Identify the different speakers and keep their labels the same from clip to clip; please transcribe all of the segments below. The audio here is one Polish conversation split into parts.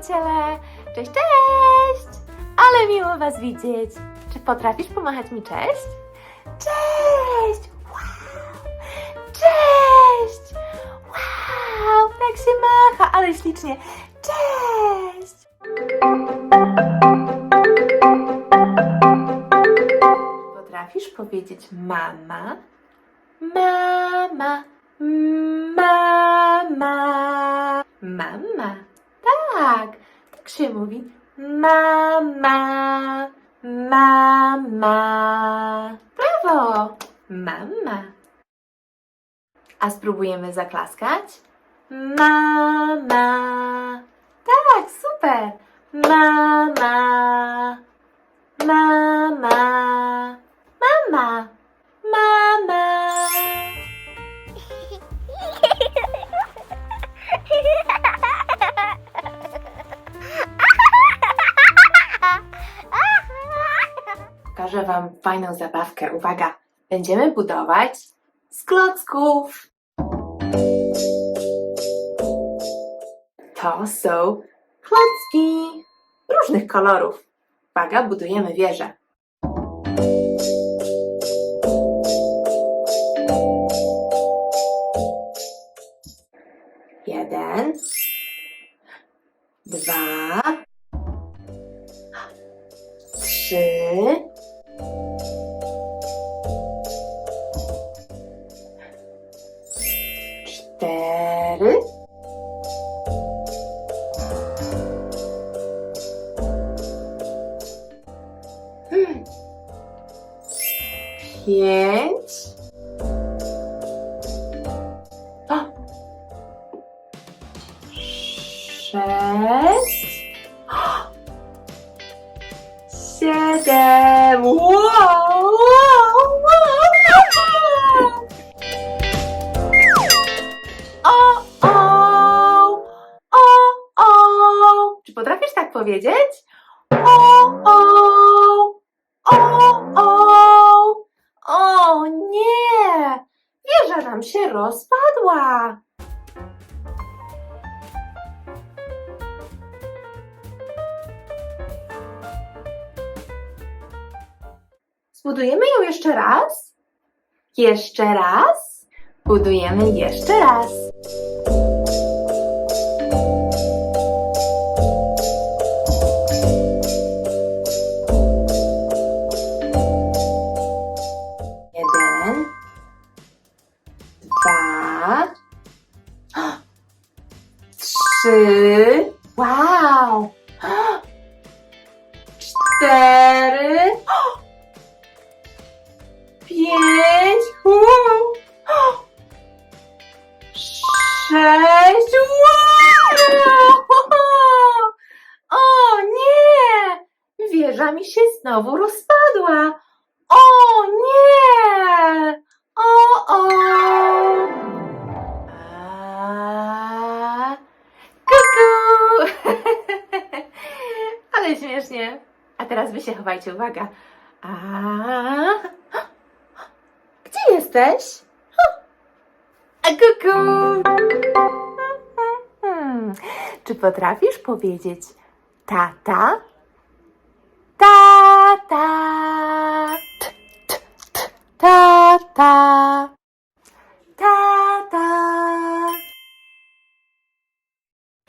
Speaker 1: przyjaciele! Cześć, cześć! Ale miło Was widzieć! Czy potrafisz pomachać mi cześć? Cześć! Wow! Cześć! Wow! Tak się macha, ale ślicznie! Cześć! Potrafisz powiedzieć mama? Mama, mama, mama. Tak, tak się mówi. Mama, mama. Brawo, mama. A spróbujemy zaklaskać? Mama. Tak, super. Mama, mama, mama, mama. Wam fajną zabawkę. Uwaga, będziemy budować z klocków. To są klocki różnych kolorów. Uwaga, budujemy wieżę. Jeden, dwa, trzy, pięć, Jeszcze raz? Budujemy jeszcze raz. Chowajcie, uwaga. A, gdzie jesteś? A kuku! Czy potrafisz powiedzieć tata? Tata! Tata! Tata!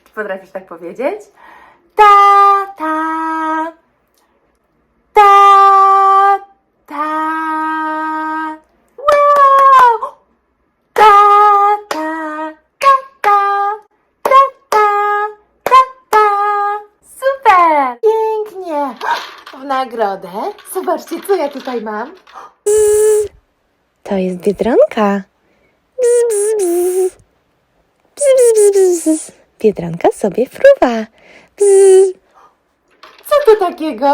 Speaker 1: Czy potrafisz tak powiedzieć? Tata! Nagrodę zobaczcie, co ja tutaj mam.
Speaker 2: To jest Biedronka. Bzz, bzz, bzz. Bzz, bzz, bzz, bzz. Biedronka sobie fruwa. Bzz.
Speaker 1: Co to takiego?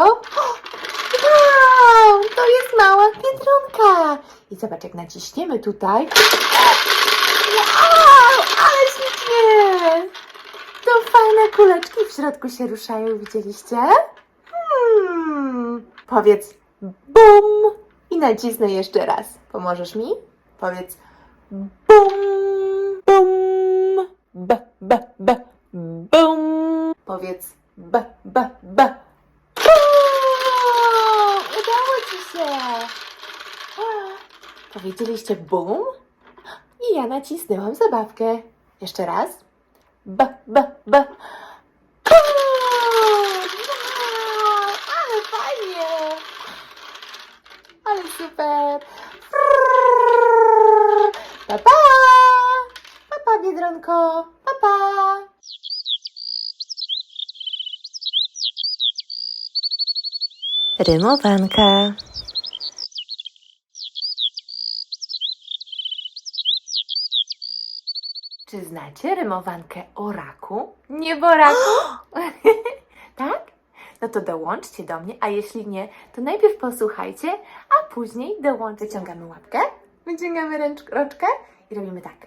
Speaker 1: Wow! To jest mała biedronka. I zobacz, jak naciśniemy tutaj. Wow! Ale ślicznie! To fajne kuleczki w środku się ruszają, widzieliście? Powiedz bum i nacisnę jeszcze raz. Pomożesz mi? Powiedz bum, bum, b, b, b, bum. Powiedz b, b, b. Bum! Udało ci się! Powiedzieliście bum? I ja nacisnęłam zabawkę. Jeszcze raz. B, b, b. Bum! Wow! Ale fajnie! Ale super! Pa, pa! Pa, pa, Biedronko! Pa, pa!
Speaker 2: Rymowanka.
Speaker 1: Czy znacie rymowankę o raku? Nie bo raku? tak? No to dołączcie do mnie, a jeśli nie, to najpierw posłuchajcie, a później dołączcie. Wyciągamy łapkę, wyciągamy ręcz, rączkę i robimy tak.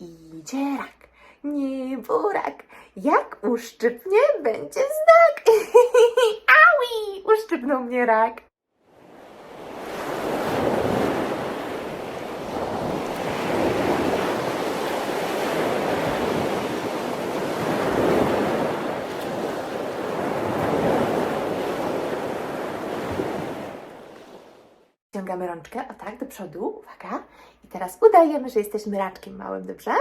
Speaker 1: Idzie rak, nie burak, jak uszczypnie będzie znak. Aui, uszczypnął mnie rak. Ciągamy rączkę, o tak, do przodu, uwaga. I teraz udajemy, że jesteśmy raczkiem małym, dobrze?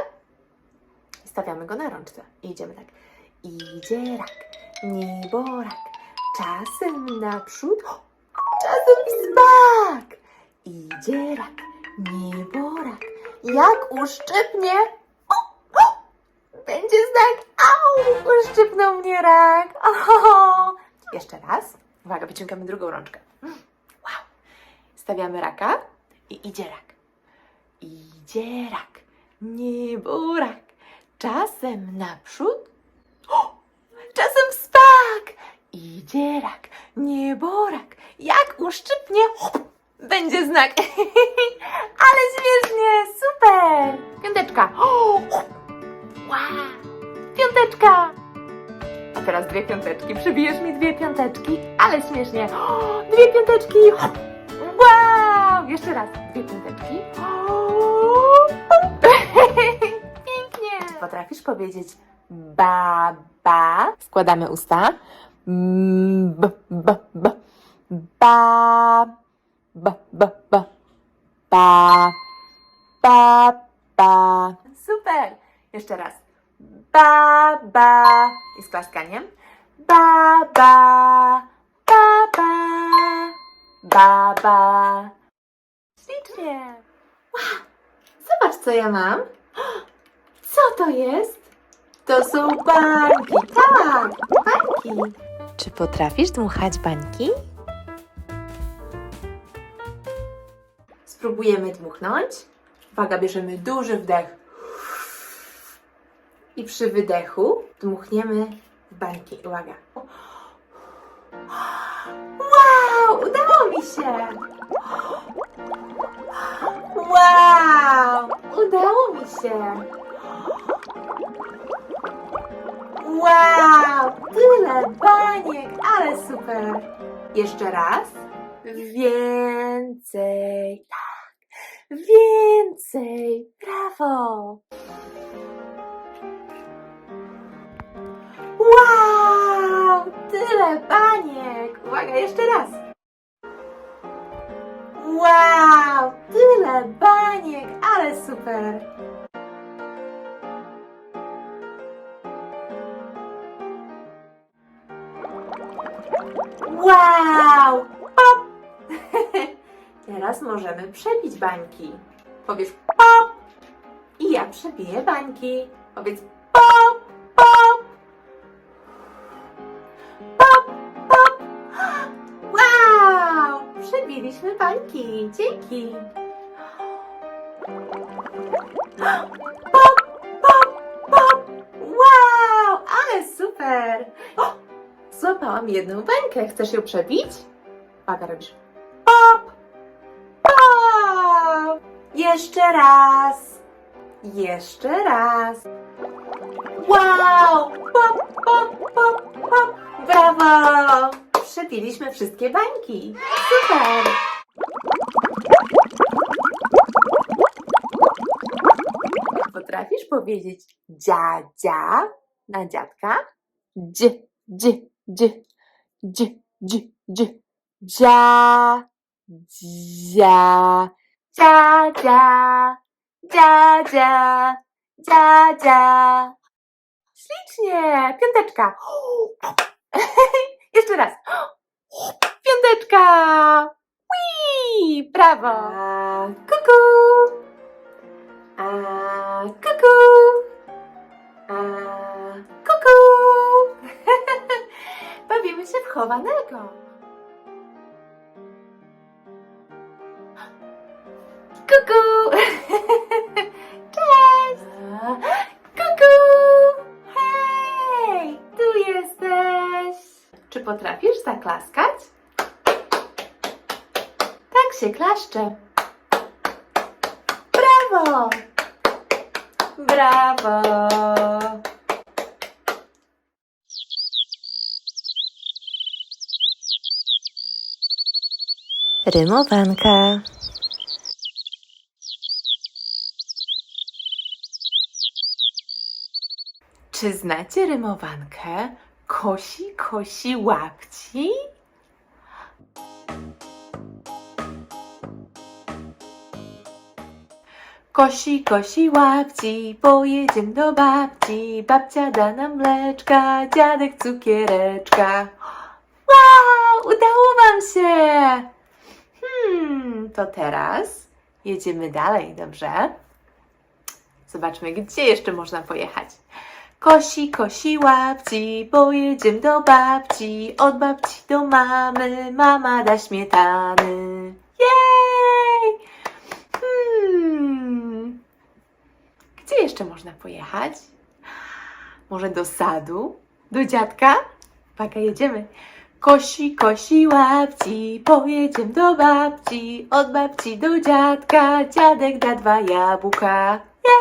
Speaker 1: Stawiamy go na rączce. I idziemy tak. Idzie rak, nieborak, czasem naprzód, czasem zbak. Idzie rak, nieborak, jak uszczypnie, o, o, będzie znak, au, uszczypnął mnie rak. O, jeszcze raz. Uwaga, wyciągamy drugą rączkę. Stawiamy raka i idzie rak. Idzie rak, niebo rak. Czasem naprzód, o, czasem spak. Idzie rak, niebo rak. Jak uszczypnie, hop, będzie znak. Ale śmiesznie, super. Piąteczka. O. Wow. Piąteczka. A teraz dwie piąteczki. Przybijesz mi dwie piąteczki, ale śmiesznie. O, dwie piąteczki. Hop. Wow! Jeszcze raz. Dwie piąteczki. Pięknie. Potrafisz powiedzieć baba? Składamy usta. Mm, B, b, b. Ba. B, b, b. Ba. Ba, ba. Super. Jeszcze raz. Ba, ba. I z klaskaniem. Ba, ba. Ba, ba. Baba. Ślicznie. Wow. Zobacz, co ja mam. Co to jest? To są bańki. Tak, bańki.
Speaker 2: Czy potrafisz dmuchać bańki?
Speaker 1: Spróbujemy dmuchnąć. Uwaga, bierzemy duży wdech. I przy wydechu dmuchniemy w bańki. Uwaga. Udało mi się. Wow, udało mi się. Wow, tyle baniek, ale super. Jeszcze raz. Więcej. Tak. Więcej. Brawo. Wow, tyle baniek. Uwaga, jeszcze raz. Wow, tyle baniek, ale super. Wow! Pop! Teraz możemy przebić bańki. Powiesz pop i ja przebiję bańki. Powiedz Przebiliśmy bańki. Dzięki. Pop, pop, pop. Wow! Ale super! Złapałam jedną bańkę. Chcesz ją przebić? Uwaga, robisz pop, pop. Jeszcze raz. Jeszcze raz. Wow! Pop, pop, pop, pop. Brawo! wszczepiliśmy wszystkie bańki. Super! Potrafisz powiedzieć dziadzia na dziadka? Dzi, dzi, dzi, dzi, dzi, dzi. Dzia, dzia, dzia, dzia, dzia, dzia, dzia, dzia. Ślicznie! Piąteczka! brawo. A, kuku. A, kuku. A, kuku. Bawimy się w chowanego. Kuku. Cześć. Kuku. Hej, tu jesteś. Czy potrafisz zaklaskać? Się klaszcze. Brawo! Brawo!
Speaker 2: Rymowanka.
Speaker 1: Czy znacie rymowankę kosi, kosi, łapci? Kosi, kosi, łapci, pojedziemy do babci. Babcia da nam mleczka, dziadek cukiereczka. Wow, udało wam się! Hmm, to teraz jedziemy dalej, dobrze? Zobaczmy, gdzie jeszcze można pojechać. Kosi, kosi, łapci, pojedziemy do babci, od babci do mamy, mama da śmietany. Jej! Hmm. Gdzie jeszcze można pojechać? Może do sadu? Do dziadka? Uwaga, jedziemy. Kosi, kosi, łapci, pojedziemy do babci, od babci do dziadka, dziadek da dwa jabłka. Jej!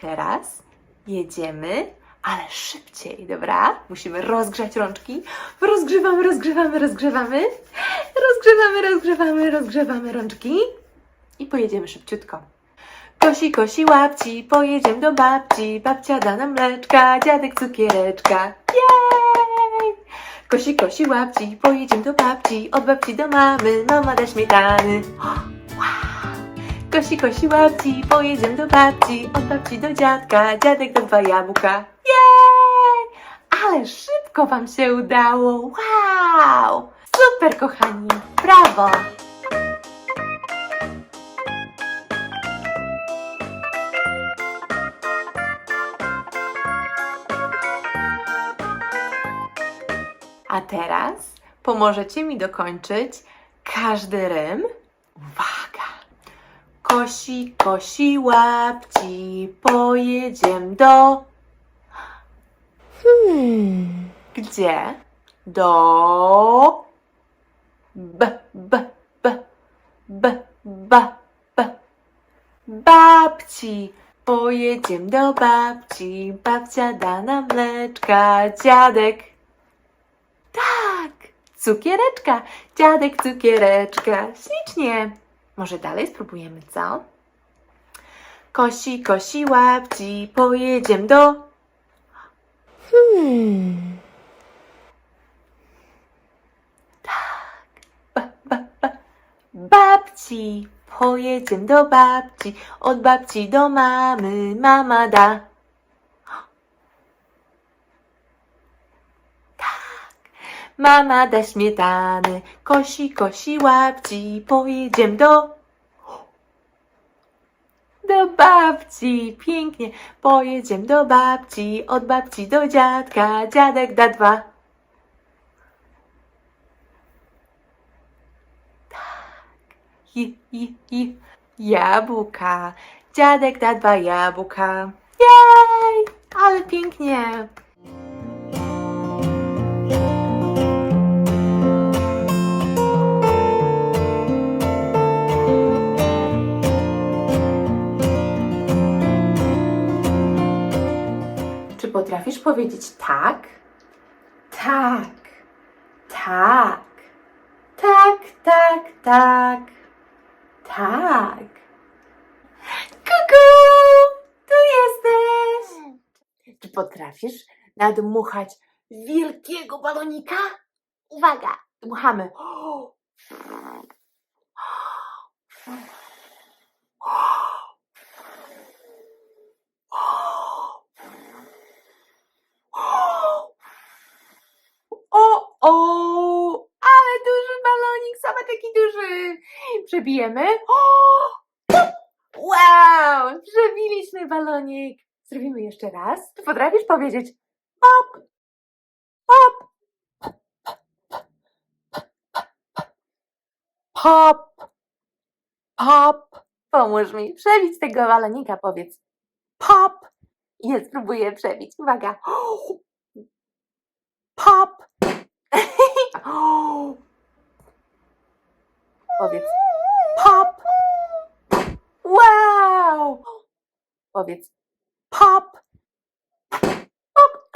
Speaker 1: Teraz jedziemy, ale szybciej, dobra? Musimy rozgrzać rączki. Rozgrzewamy, rozgrzewamy, rozgrzewamy. Rozgrzewamy, rozgrzewamy, rozgrzewamy rączki. I pojedziemy szybciutko. Kosi, kosi, łapci, pojedziemy do babci. Babcia da nam mleczka, dziadek cukiereczka. Jej! Kosi, kosi, łapci, pojedziemy do babci. Od babci do mamy, mama da śmietany. Kosi, kosi, łapci, pojedziemy do babci, od babci do dziadka, dziadek do dwa jabłka. Jej! Ale szybko wam się udało! Wow! Super, kochani! Brawo! A teraz pomożecie mi dokończyć każdy rym. Uwaga! Kosi, kosi, łapci, pojedziemy do...
Speaker 2: Hmm.
Speaker 1: Gdzie? Do... B, b, b, b, ba, b. Babci, pojedziemy do babci, babcia da nam mleczka, dziadek. Tak, cukiereczka, dziadek cukiereczka, ślicznie. Może dalej spróbujemy, co? Kosi, kosi, łapci, pojedziemy do...
Speaker 2: Hmm.
Speaker 1: ba, ba, ba. Babci, pojedziemy do babci, od babci do mamy, mama da. Tak, mama da śmietany, kosi, kosi, łapci, pojedziemy do... Do babci, pięknie, pojedziemy do babci, od babci do dziadka, dziadek da dwa. J, j, j, jabłka. Dziadek da dwa jabłka. Jej! Ale pięknie. Potrafisz powiedzieć tak? Tak. Tak. Tak, tak, tak. Tak. Kuku! Tu jesteś! Czy potrafisz nadmuchać wielkiego balonika? Uwaga! Dmuchamy. O! Ale duży balonik, sama taki duży. Przebijemy. O! Wow! Przebiliśmy balonik. Zrobimy jeszcze raz. Czy potrafisz powiedzieć pop, pop, pop, pop. Pomóż mi przebić tego balonika. Powiedz pop. Ja spróbuję przebić. Uwaga. Pop. Powiedz pop. Wow! Powiedz pop. Pop.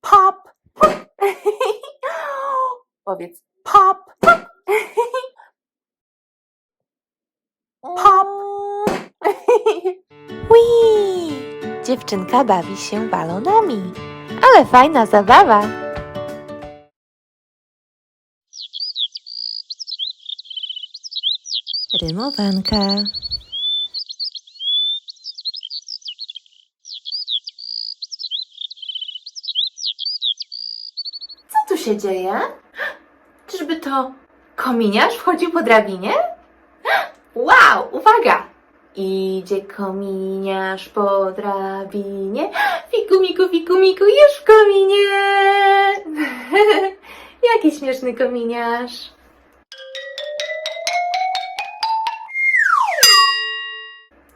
Speaker 1: Pop. Powiedz pop. Pop.
Speaker 2: Wii! Dziewczynka bawi się balonami. Ale fajna zabawa. Rymowanka.
Speaker 1: Co tu się dzieje? Czyżby to kominiarz wchodził po drabinie? Wow, uwaga! Idzie kominiarz po drabinie. Fiku, miku, fiku, miku, kominie. Jaki śmieszny kominiarz.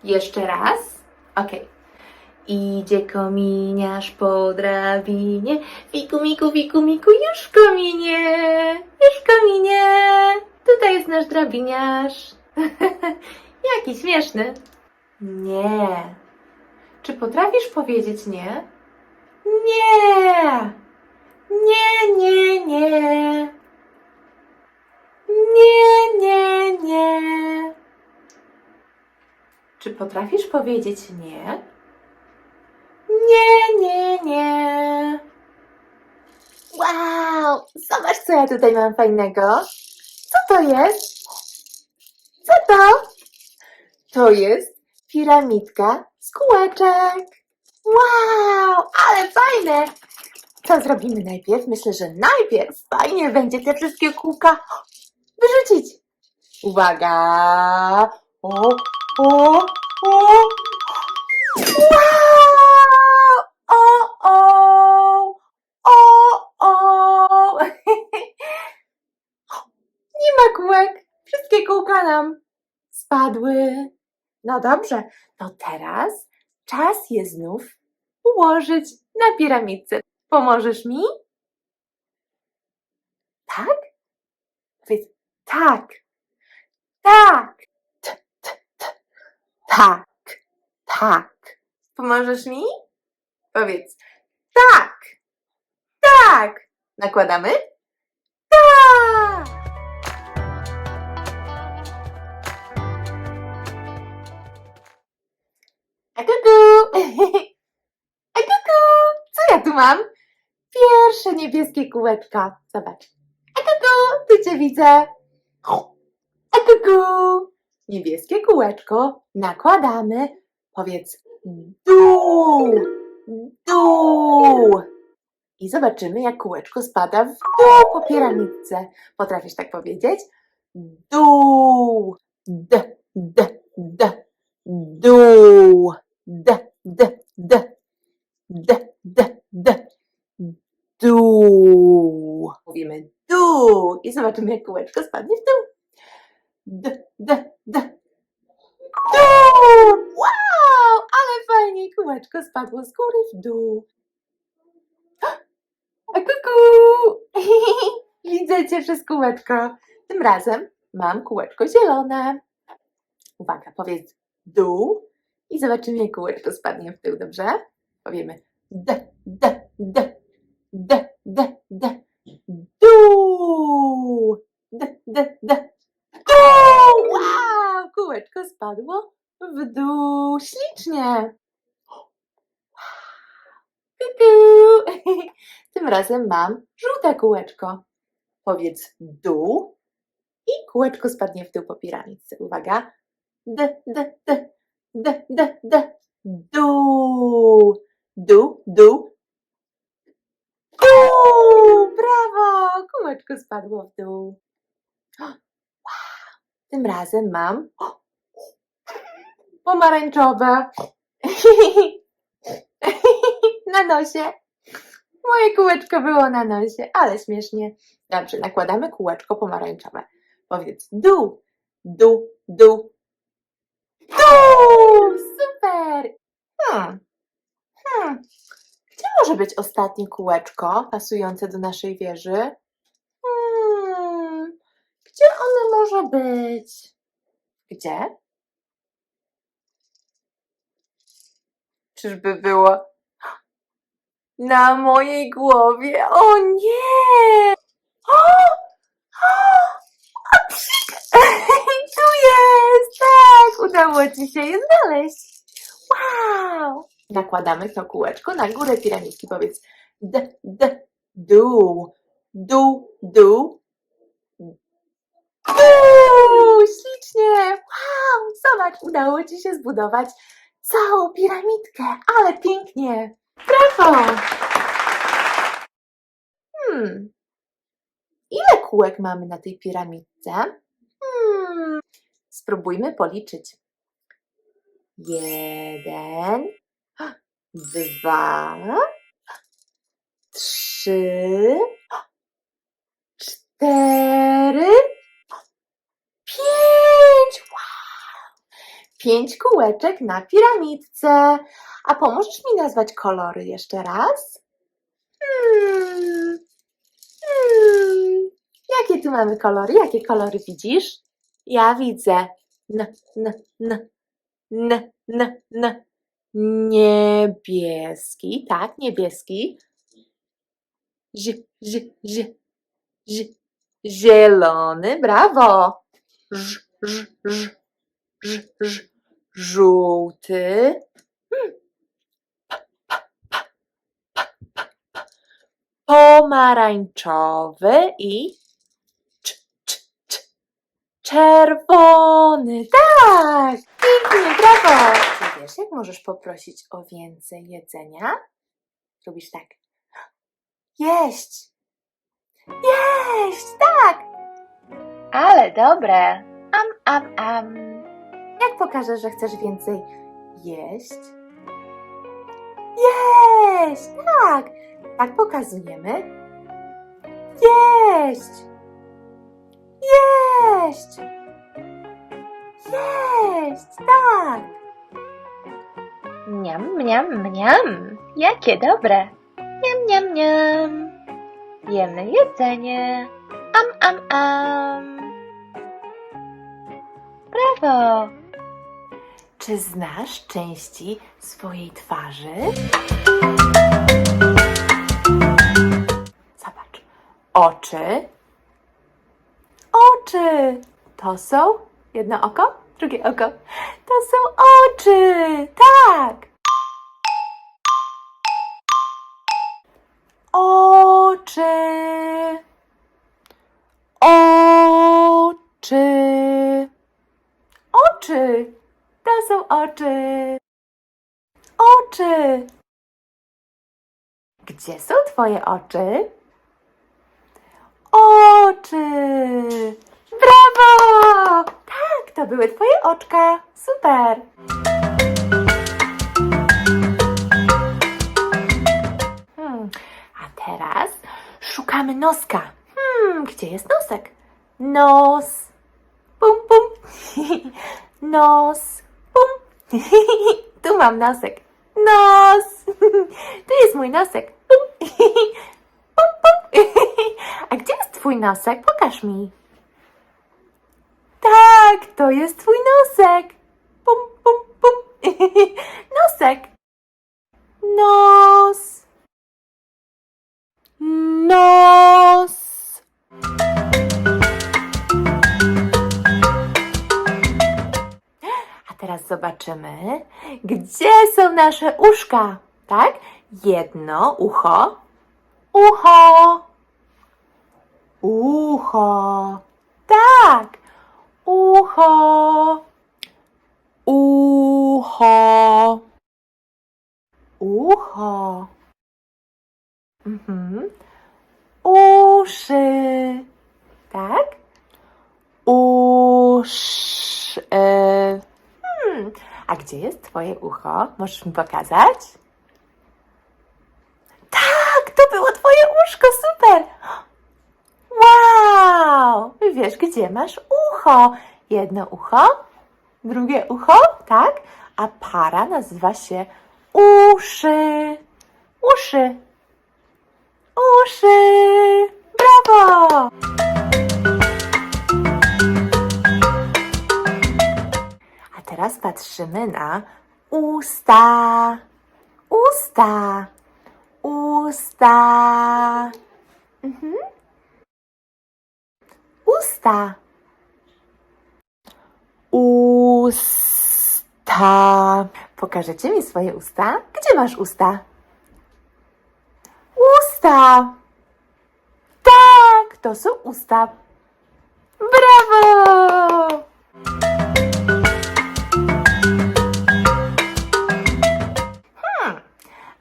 Speaker 1: Jeszcze raz. Okej. Idzie kominiarz po drabinie. Fiku, miku, fiku, miku, już kominie. Już kominie. Tutaj jest nasz drabiniarz. Jaki śmieszny. Nie. Czy potrafisz powiedzieć nie? Nie. Nie, nie, nie. Nie, nie, nie. Czy potrafisz powiedzieć nie? Nie, nie, nie. Wow! Zobacz, co ja tutaj mam fajnego. Co to jest? Co to? To jest piramidka z kółeczek. Wow! Ale fajne! Co zrobimy najpierw? Myślę, że najpierw fajnie będzie te wszystkie kółka wyrzucić. Uwaga! O, o, o! Wow! O, o! O, o! Nie ma kółek. Wszystkie kółka nam spadły. No dobrze, to teraz czas je znów ułożyć na piramidce. Pomożesz mi? Tak? Powiedz tak. Tak. Tak. Tak. Pomożesz mi? Powiedz tak. Tak. Nakładamy? Tak. A kuku! A kuku! Co ja tu mam? Pierwsze niebieskie kółeczka. Zobacz. A kuku! Tu cię widzę. A kuku! Niebieskie kółeczko nakładamy. Powiedz dół, dół. I zobaczymy, jak kółeczko spada w dół po piramidce. Potrafisz tak powiedzieć? Dół, d, d, d, dół, d, d, d, d, d, d, dół. Mówimy dół i zobaczymy, jak kółeczko spadnie w dół. D, d, d, dół. Wow, ale fajnie kółeczko spadło z góry w dół. A kuku! Widzę cię przez kółeczko. Tym razem mam kółeczko zielone. Uwaga, powiedz dół i zobaczymy, jak kółeczko spadnie w tył, dobrze? Powiemy d, d, d, d, d, d, dół, d, d, d. Wow! Kółeczko spadło w dół. Ślicznie. Tym razem mam żółte kółeczko. Powiedz dół i kółeczko spadnie w dół po piramidce. Uwaga. D, d, d, d, d, d. Dół. Dół, dół. Dół! Brawo! Kółeczko spadło w dół. Tym razem mam pomarańczowe na nosie. Moje kółeczko było na nosie, ale śmiesznie. Dobrze, nakładamy kółeczko pomarańczowe. Powiedz dół, dół, dół. Dół! Super! Hmm. Hmm. Gdzie może być ostatnie kółeczko pasujące do naszej wieży? Gdzie ono może być? Gdzie? Czyżby było na mojej głowie? O nie! O! O! O! Tu jest! Tak! Udało Ci się je znaleźć! Wow! Nakładamy to kółeczko na górę piramidki. Powiedz d, d, dół, dół, dół. Dół! Ślicznie! Wow! Zobacz, udało Ci się zbudować całą piramidkę, ale pięknie! Brawo! Hmm. Ile kółek mamy na tej piramidce? Hmm. Spróbujmy policzyć. Jeden, dwa, trzy, cztery, pięć. Wow! Pięć kółeczek na piramidce. A pomożesz mi nazwać kolory jeszcze raz? Hmm. Hmm. Jakie tu mamy kolory? Jakie kolory widzisz? Ja widzę. N, n, n, n, n, n. Niebieski, tak, niebieski. Ż, ż, ż, ż, zielony, brawo. Ż, ż, ż, ż, ż, żółty. pomarańczowy i cz, cz, cz, czerwony. Tak! Pięknie, brawo! Czy wiesz, jak możesz poprosić o więcej jedzenia? Robisz tak. Jeść! Jeść! Tak!
Speaker 2: Ale dobre. Am, am, am.
Speaker 1: Jak pokażesz, że chcesz więcej jeść? Jeść! Tak! Tak pokazujemy. Jeść! Jeść! Jeść! Tak!
Speaker 2: Mniam, mniam, mniam. Jakie dobre. Miam, miam, miam. Jemy jedzenie. Am, am, am. Brawo.
Speaker 1: Czy znasz części swojej twarzy? Zobacz. Oczy. Oczy. To są jedno oko, drugie oko. To są oczy. Tak. Oczy. Oczy. Oczy. To są oczy. Oczy. Gdzie są Twoje oczy? Oczy. Brawo! Tak, to były Twoje oczka. Super. Hmm, a teraz szukamy noska. Hmm, gdzie jest nosek? Nos. Pum, pum. Nos. Tu mam nosek. Nos. Tu jest mój nosek. A gdzie jest twój nosek? Pokaż mi. Tak, to jest twój nosek. Pum, pum, pum. Nosek. Nos. Nos. Teraz zobaczymy, gdzie są nasze uszka. Tak? Jedno ucho, ucho, ucho. Tak, ucho, ucho, ucho. Mhm. Uszy. Tak? Uszy. Hmm. A gdzie jest Twoje ucho? Możesz mi pokazać? Tak, to było Twoje uszko, super! Wow! Wiesz, gdzie masz ucho? Jedno ucho, drugie ucho, tak? A para nazywa się uszy. Uszy. Uszy! Brawo! Teraz patrzymy na usta. Usta. Usta. Mhm. Usta. Usta. Pokażecie mi swoje usta? Gdzie masz usta? Usta. Tak, to są usta.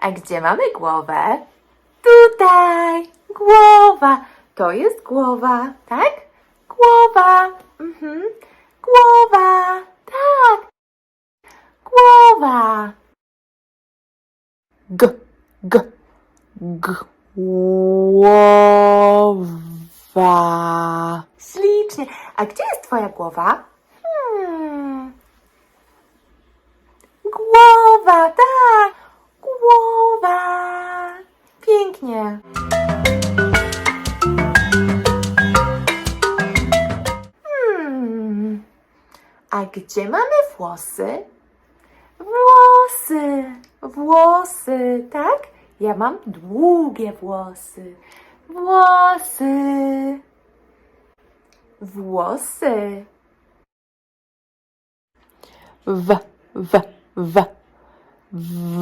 Speaker 1: A gdzie mamy głowę? Tutaj. Głowa. To jest głowa, tak? Głowa. Mhm. Głowa. Tak. Głowa. G, g, Głowa. Ślicznie. A gdzie jest Twoja głowa? Hmm. Głowa, tak. Głowa. Pięknie. Hmm. A gdzie mamy włosy? Włosy, włosy, tak? Ja mam długie włosy. Włosy. Włosy. W, w, w. Włosy.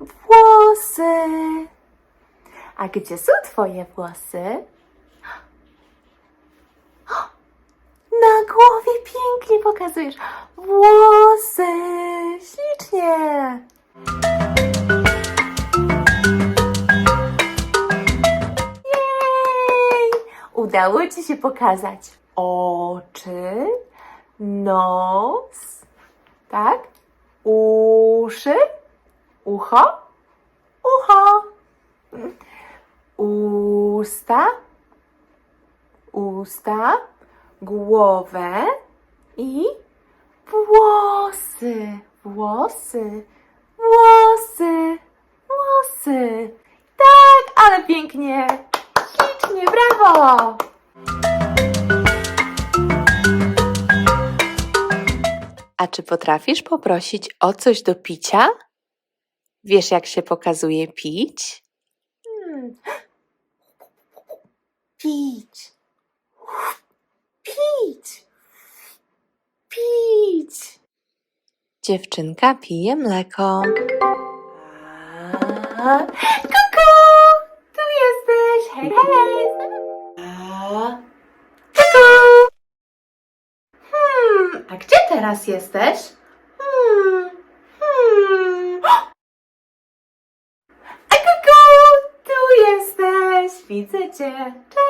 Speaker 1: Włosy. A gdzie są twoje włosy? Na głowie pięknie pokazujesz. Włosy. Ślicznie. Jej! Udało Ci się pokazać oczy, nos, tak? Uszy, ucho, ucho, usta, usta, głowę. I włosy, włosy, włosy, włosy. Tak, ale pięknie. Ślicznie, brawo! A czy potrafisz poprosić o coś do picia? Wiesz, jak się pokazuje pić? Hmm. Pić. Pić. Pić. Dziewczynka pije mleko. Kuku! Tu jesteś! Hej, hej! A gdzie teraz jesteś? Hmm, hmm. A! Tu jesteś! Widzę cię! Cześć!